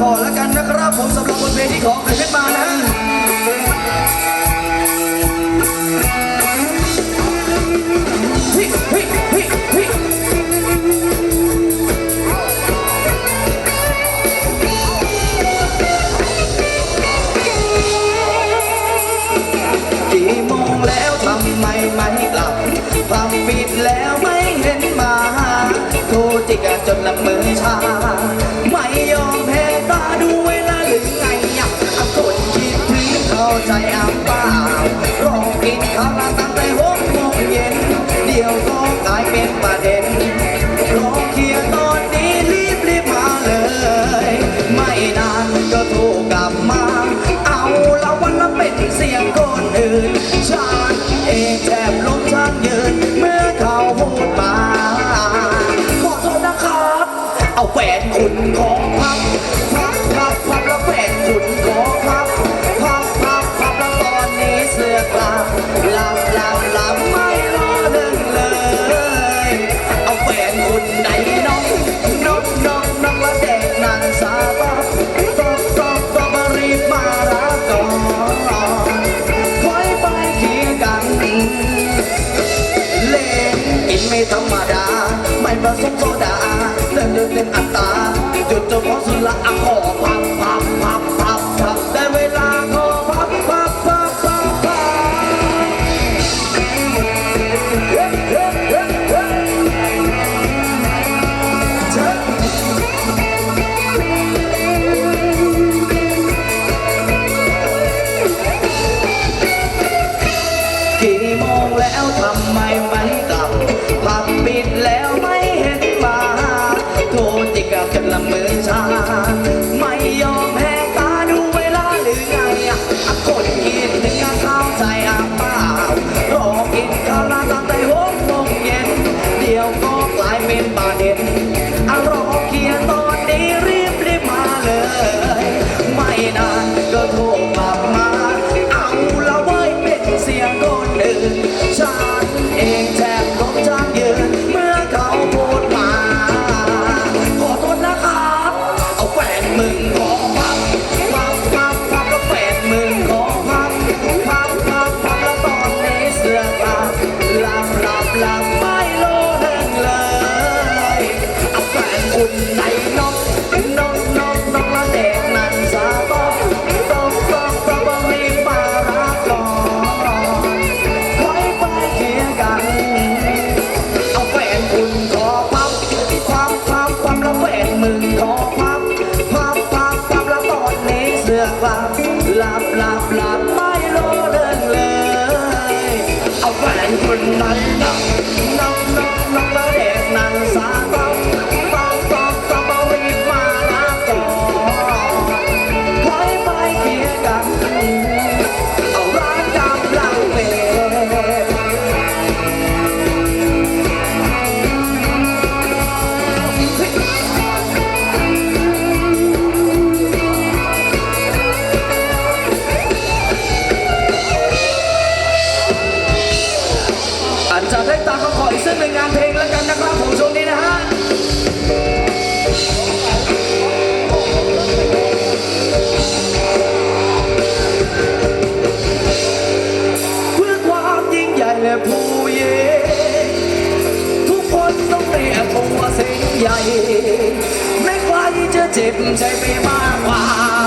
พอแล้วกันนะครับ ผมสำหรับบทเพลงที่ของเป็นเพชรมานะฮิโมงแล้วทำไมไม่หลับทำปิดแล้วไม่เห็นมา โทรจิกจนละเมอชา กินข้าวลาตั้งแต่หกโมงเย็น เดี๋ยวก็กลายเป็นประเด็น ผสมโซดาเต็มเต็มอัตราจุดจบของสุระอ่ขอพับพับพับพับพับได้เวลาขอพับพับพับพับพับกี่โมงแล้วทำไมไม่ งเพื่อความยิ่งใหญ่และผู้เยทุกคนต้องเรียกผมวเสียใหญ่ไม่ใครจะเจ็บใจไปมากกว่า